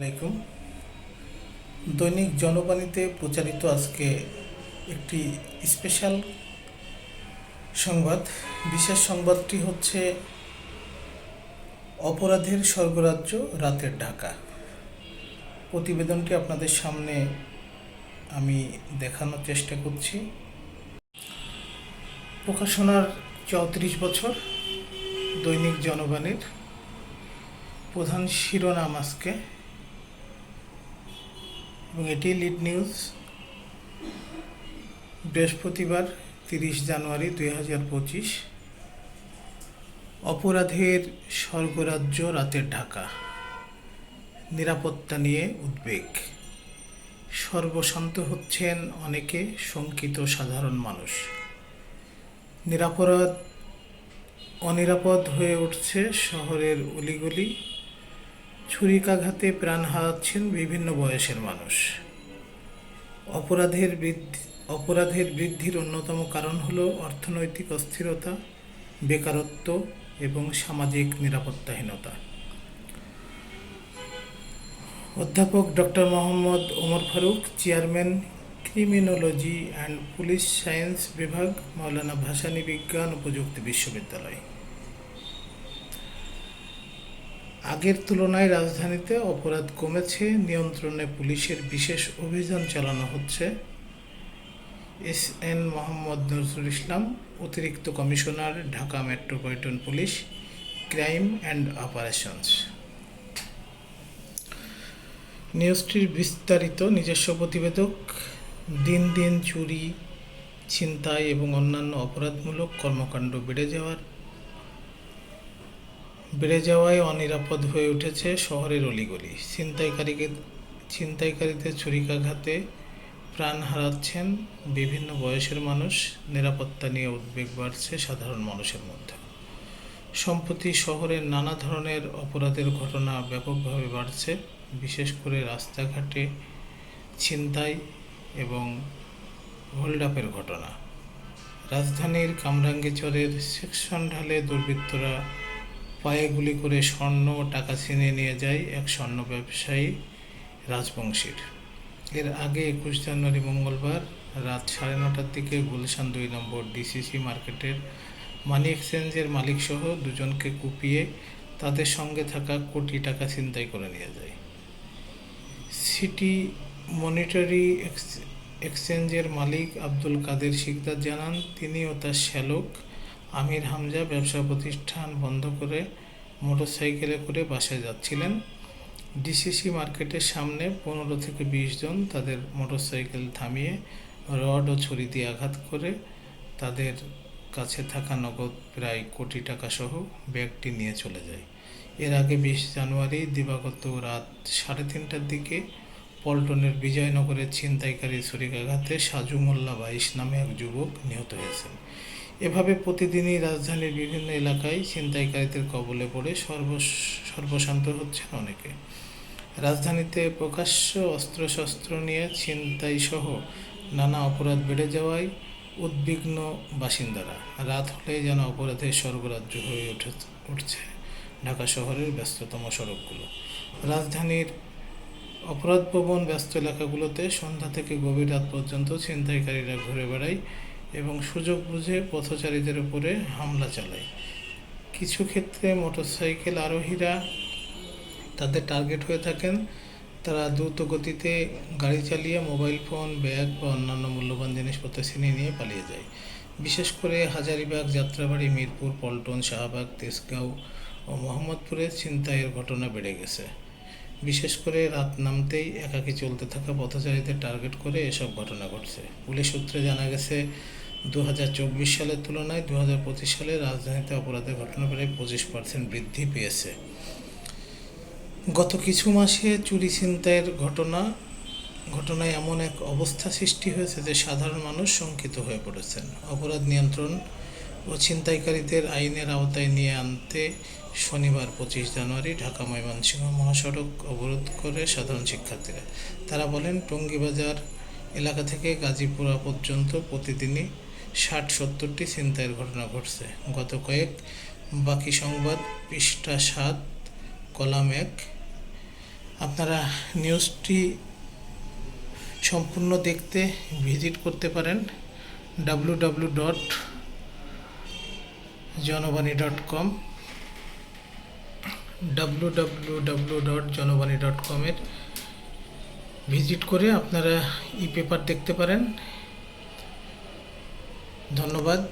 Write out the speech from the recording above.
আলাইকুম। দৈনিক জনবাণীতে প্রচারিত আজকে একটি স্পেশাল সংবাদ। বিশেষ সংবাদটি হচ্ছে অপরাধের স্বর্গরাজ্য রাতের ঢাকা। প্রতিবেদনটি আপনাদের সামনে আমি দেখানোর চেষ্টা করছি। প্রকাশনার চৌত্রিশ বছর দৈনিক জনবাণীর প্রধান শিরোনাম আজকে। এবং এটি লিড নিউজ বৃহস্পতিবার তিরিশ জানুয়ারি দুই হাজার পঁচিশ। অপরাধের স্বর্গরাজ্য রাতের ঢাকা। নিরাপত্তা নিয়ে উদ্বেগ। সর্বশান্ত হচ্ছেন অনেকে শঙ্কিত সাধারণ মানুষ। নিরাপরাধ, অনিরাপদ হয়ে উঠছে শহরের অলিগলি। ছুরিকাঘাতে প্রাণ হারাচ্ছেন বিভিন্ন বয়সের মানুষ। অপরাধের বৃদ্ধি, অপরাধের বৃদ্ধির অন্যতম কারণ হলো অর্থনৈতিক অস্থিরতা, বেকারত্ব এবং সামাজিক নিরাপত্তাহীনতা। অধ্যাপক doctor Mohammad Omar Faruk, chairman criminology and police science বিভাগ, মাওলানা ভাসানী বিজ্ঞান ও প্রযুক্তি বিশ্ববিদ্যালয়। আগের তুলনায় রাজধানীতে অপরাধ কমেছে, নিয়ন্ত্রণে পুলিশের বিশেষ অভিযান চালানো হচ্ছে। এস এন মোহাম্মদ নজরুল ইসলাম, অতিরিক্ত commissioner, Dhaka metropolitan police, crime and operations. নিউজটির বিস্তারিত নিজস্ব প্রতিবেদক, দিন দিন চুরি, ছিনতাই এবং অন্যান্য অপরাধমূলক কর্মকাণ্ড বেড়ে যাওয়ার বেড়ে যাওয়ায় অনিরাপদ হয়ে উঠেছে শহরের অলিগলি। ছিনতাইকারীকে, ছিনতাইকারীদের ছুরিকাঘাতে প্রাণ হারাচ্ছেন বিভিন্ন বয়সের মানুষ। নিরাপত্তা নিয়ে উদ্বেগ বাড়ছে সাধারণ মানুষের মধ্যে। সম্প্রতি শহরের নানা ধরনের অপরাধের ঘটনা ব্যাপকভাবে বাড়ছে। বিশেষ করে রাস্তাঘাটে ছিনতাই এবং হোল্ড আপের ঘটনা। রাজধানীর কামরাঙ্গীচরের সেকশন ঢালে দুর্বৃত্তরা পায়ে গুলি করে স্বর্ণ টাকা ছিনিয়ে নিয়ে যায় এক স্বর্ণ ব্যবসায়ী রাজবংশীর। এর আগে একুশ জানুয়ারি মঙ্গলবার রাত সাড়ে নটার দিকে গুলশান দুই নম্বর ডিসিসি মার্কেটের মানি এক্সচেঞ্জের মালিকসহ দুজনকে কুপিয়ে তাদের সঙ্গে থাকা কোটি টাকা ছিনতাই করে নিয়ে যায়। সিটি মনিটারি এক্স- এক্সচেঞ্জের মালিক আব্দুল কাদের শিকদার জানান তিনি ও তার শ্যালক আমির হামজা ব্যবসা প্রতিষ্ঠান বন্ধ করে মোটরসাইকেলে করে বাসায় যাচ্ছিলেন। ডিসিসি মার্কেটের সামনে পনেরো থেকে বিশ জন তাদের মোটরসাইকেল থামিয়ে রড ও ছুরি দিয়ে আঘাত করে তাদের কাছে থাকা নগদ প্রায় কোটি টাকা সহ ব্যাগটি নিয়ে চলে যায়। এর আগে বিশ জানুয়ারি দিবাগত রাত সাড়ে তিনটার দিকে পল্টনের বিজয়নগরের ছিনতাইকারী ছুরিকাঘাতে সাজু মোল্লা বাইশ নামে এক যুবক নিহত হয়েছেন। এভাবে প্রতিদিনই রাজধানীর বিভিন্ন এলাকায় ছিনতাইকারীদের কবলে পড়ে সর্ব সর্বশান্ত হচ্ছেন অনেকে। রাজধানীতে প্রকাশ্য অস্ত্রশস্ত্র নিয়ে ছিনতাই সহ নানা অপরাধ বেড়ে যাওয়ায় উদ্বিগ্ন বাসিন্দারা। রাত হলেই যেন অপরাধের স্বর্গরাজ্য হয়ে উঠে, উঠছে ঢাকা শহরের ব্যস্ততম সড়কগুলো। রাজধানীর অপরাধপ্রবণ ব্যস্ত এলাকাগুলোতে সন্ধ্যা থেকে গভীর রাত পর্যন্ত ছিনতাইকারীরা ঘুরে বেড়ায় এবং সুযোগ বুঝে পথচারীদের উপরে হামলা চালায়। কিছু ক্ষেত্রে মোটরসাইকেল আরোহীরা তাদের টার্গেট হয়ে থাকেন। তারা দ্রুত গতিতে গাড়ি চালিয়ে মোবাইল ফোন, ব্যাগ বা অন্যান্য মূল্যবান জিনিসপত্র ছিনিয়ে নিয়ে পালিয়ে যায়। বিশেষ করে হাজারিবাগ, যাত্রাবাড়ি, মিরপুর, পল্টন, শাহবাগ, তেজগাঁও ও মোহাম্মদপুরে ছিনতাইয়ের ঘটনা বেড়ে গেছে। বিশেষ করে রাত নামতেই একাকী চলতে থাকা পথচারীদের টার্গেট করে এসব ঘটনা ঘটছে। পুলিশ সূত্রে জানা গেছে দু সালের তুলনায় দু সালে রাজধানীতে অপরাধের ঘটনা প্রায় পঁচিশ পার্সেন্ট বৃদ্ধি পেয়েছে। গত কিছু মাসে চুরি ছিনতাইয়ের ঘটনা, ঘটনায় এমন এক অবস্থা সৃষ্টি হয়েছে যে সাধারণ মানুষ শঙ্কিত হয়ে পড়েছেন। অপরাধ নিয়ন্ত্রণ ও ছিনতাইকারীদের আইনের আওতায় নিয়ে আনতে শনিবার পঁচিশ জানুয়ারি ঢাকা ময়মনসিংহ মহাসড়ক অবরোধ করে সাধারণ শিক্ষার্থীরা। তারা বলেন, টঙ্গিবাজার এলাকা থেকে গাজীপুরা পর্যন্ত প্রতিদিনই ষাট সত্তরটি ছিনতাইয়ের ঘটনা ঘটছে। গত কয়েক বাকি সংবাদ পৃষ্ঠা সাত, কলাম এক। আপনারা নিউজটি সম্পূর্ণ দেখতে ভিজিট করতে পারেন W W dot Janabani dot com W W W dot Janabani dot কমের ভিজিট করে আপনারা ই পেপার দেখতে পারেন। ধন্যবাদ।